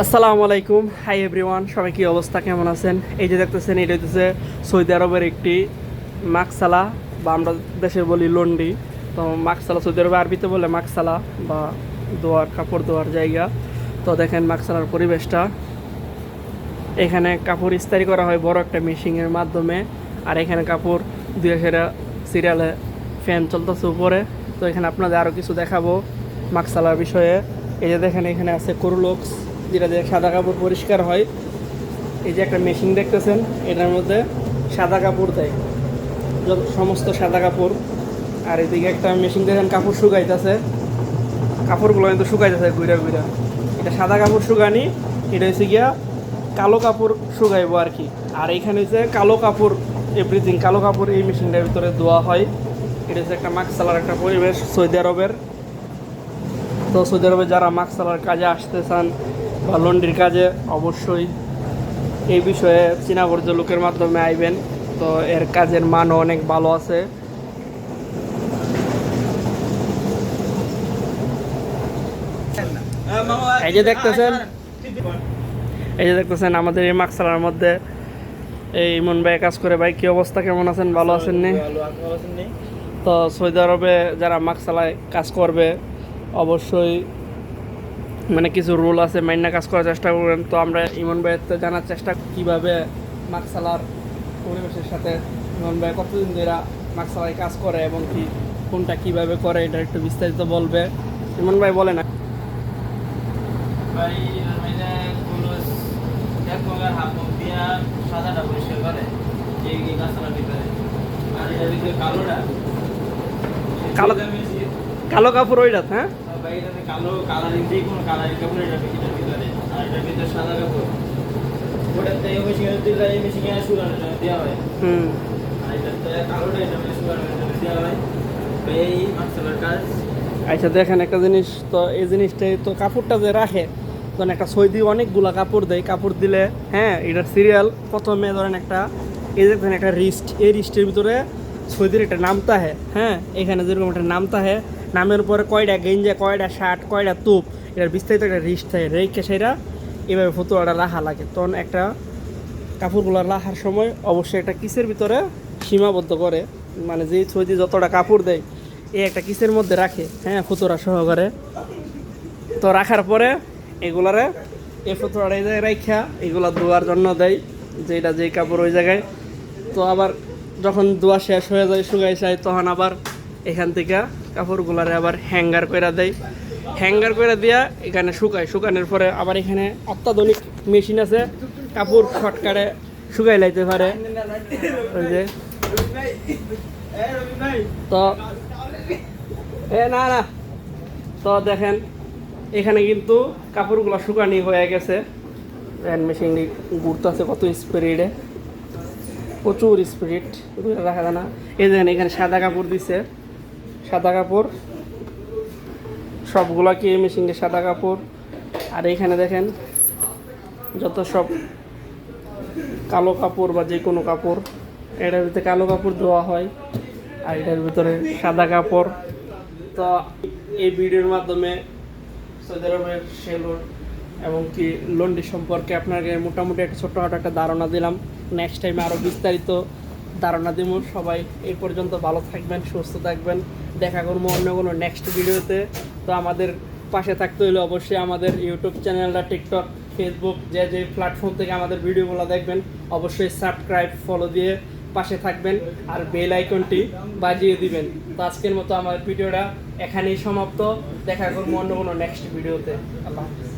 আসসালামু আলাইকুম। Hi everyone সবাই কি অবস্থা? কেমন আছেন? এই যে দেখতেছেন, এটা হচ্ছে সৌদি আরবের একটি মাকসালা, বা আমরা দেশে বলি লন্ডি। তো মাকসালা সৌদি আরবে আরবিতে বলে মাকসালা, বা দোয়ার, কাপড় ধোয়ার জায়গা। তো দেখেন মাকসালার পরিবেশটা। এখানে কাপড় ইস্তারি করা হয় বড় একটা মেশিনের মাধ্যমে, আর এখানে কাপড় দুই সেরা সিরিয়ালে ফ্যান চলতেছে উপরে। তো এখানে আপনাদের আরও কিছু দেখাবো মাকসালার বিষয়ে। এই যে দেখেন, এখানে আছে করুলক্স। যেটা দিয়ে সাদা কাপড় পরিষ্কার হয়। এই যে একটা মেশিন দেখতেছেন, এটার মধ্যে সাদা কাপড় দেয়। যত সমস্ত সাদা কাপড়। আর এদিকে একটা মেশিন দেখেন, কাপড় শুকাইতেছে। কাপড়গুলো কিন্তু শুকাইতেছে গুইরা গুইরা এটা সাদা কাপড় শুকানি, এটা হচ্ছে গিয়া কালো কাপড় শুকাইবো আর কি। আর এইখানে হচ্ছে কালো কাপড় এভরিথিং কালো কাপড় এই মেশিনটার ভিতরে ধোয়া হয়। এটা হচ্ছে একটা মাকসালার একটা পরিবেশ, সৌদি আরবের। তো সৌদি আরবে যারা মাকসালার কাজে আসতে চান বা লন্ডির কাজে অবশ্যই এই বিষয়ে চীনা পর্য লোকের মাধ্যমে আইবেন। তো এর কাজের মানও অনেক ভালো আছে। এই যে দেখতেছেন এই যে দেখতেছেন আমাদের এই মাকসালার মধ্যে এই ইমন ভাই কাজ করে। ভাই কি অবস্থা? কেমন আছেন? ভালো আছেন নি? তো সৌদি আরবে যারা মাকসালায় কাজ করবে অবশ্যই মানে কিছু রুল আছে মাইনা কাজ করার চেষ্টা করবেন। তো আমরা ইমন ভাইয়ের জানার চেষ্টা কীভাবে মাকসালার পরিবেশের সাথে ইমন ভাই কতদিন ধরে মাকসালায় কাজ করে এবং কি কোনটা কীভাবে করে এটা একটু বিস্তারিত বলবে। ইমন ভাই বলে না ভাই কুলুস এক প্রকার হাফ দিয়া সাদাটা পরিষ্কার করে এই এই ভিতরে। আর এটার ভিতরে কালোটা কালো- কালো কাপড় ওইটা হ্যাঁ? ভাই এটাতে কালো কালারিং যে কোনো কালারিং কাপড় এটা এটার ভিতরে আর এটার ভিতরে সাদা কাপড়। ওটাতে এই মেশিনে দিলে এই মেশিনে শুকানোর জন্য দেওয়া হয়। হুম। আর এটাতে কালোটা এটা মানে শুকানোর জন্য দেওয়া হয়। এই মাছলার কাজ। আচ্ছা দেখেন একটা জিনিস তো এই জিনিসটাই তো কাপড়টা যে রাখে ধরেন একটা সৌদি অনেকগুলা কাপড় দেয়। কাপড় দিলে হ্যাঁ এটার সিরিয়াল প্রথমে ধরেন একটা এই যে একটা রিস্ট এই রিস্টের ভিতরে সৌদির একটা নামতা হ্যাঁ এখানে যেরকম একটা নামতা তাহে নামের উপরে কয়টা গেঞ্জা কয়টা শার্ট কয়টা তুপ, এটার বিস্তারিত একটা রিস্ট থাকে। রেখে সেটা এভাবে ফতুয়াটা রাখা লাগে। তখন একটা কাপড়গুলো রাখার সময় অবশ্যই একটা কিসের ভিতরে সীমাবদ্ধ করে। মানে যে সৌদি যতটা কাপড় দেয়, এ একটা কিসের মধ্যে রাখে হ্যাঁ ফুতরা সহকারে। তো রাখার পরে এগুলারে এ ফুতরাটা এই জায়গায় রাখা এগুলা ধোয়ার জন্য দেয়, যে এটা যেই কাপড় ওই জায়গায়। তো আবার যখন ধোয়া শেষ হয়ে যায় শুকাই যায়, তখন আবার এখান থেকে কাপড়গুলারে আবার হ্যাঙ্গার কইরা দেয় হ্যাঙ্গার করে দিয়া এখানে শুকায় শুকানোর পরে আবার এখানে অত্যাধুনিক মেশিন আছে। কাপড় শর্টকাটে শুকাই লাইতে পারে। ওই যে। তো এ, না না। তো দেখেন, এখানে কিন্তু কাপড়গুলো শুকানি হয়ে গেছে। হ্যান্ড মেশিনটি ঘুরতেছে কত স্পিডে প্রচুর স্পিড রাখা যায় না। এই দেখেন, এখানে সাদা কাপড় দিছে। সাদা কাপড়। সবগুলা কি মেশিনে সাদা কাপড়? আর এখানে দেখেন, যত সব কালো কাপড় বা যে কোনো কাপড়, এটার ভিতরে কালো কাপড় দেওয়া হয় আর এটার ভিতরে সাদা কাপড়। তো এই ভিডিওর মাধ্যমে সৌদি আরবের সেলুর এবং কি লন্ডি সম্পর্কে আপনাকে মোটামুটি একটা ছোট্টখাটো একটা ধারণা দিলাম। নেক্সট টাইমে আরও বিস্তারিত ধারণা দিব। সবাই এই পর্যন্ত ভালো থাকবেন, সুস্থ থাকবেন। দেখা করব অন্য কোনো নেক্সট ভিডিওতে তো আমাদের পাশে থাকতে হলে অবশ্যই আমাদের ইউটিউব চ্যানেলটা টিকটক ফেসবুক যে যে প্ল্যাটফর্ম থেকে আমাদের ভিডিওগুলো দেখবেন, অবশ্যই সাবস্ক্রাইব ফলো দিয়ে পাশে থাকবেন আর বেল আইকনটি বাজিয়ে দিবেন। তো আজকের মতো আমার ভিডিওটা এখানেই সমাপ্ত। দেখা করব অন্য কোনো নেক্সট ভিডিওতে আল্লাহ হাফিজ।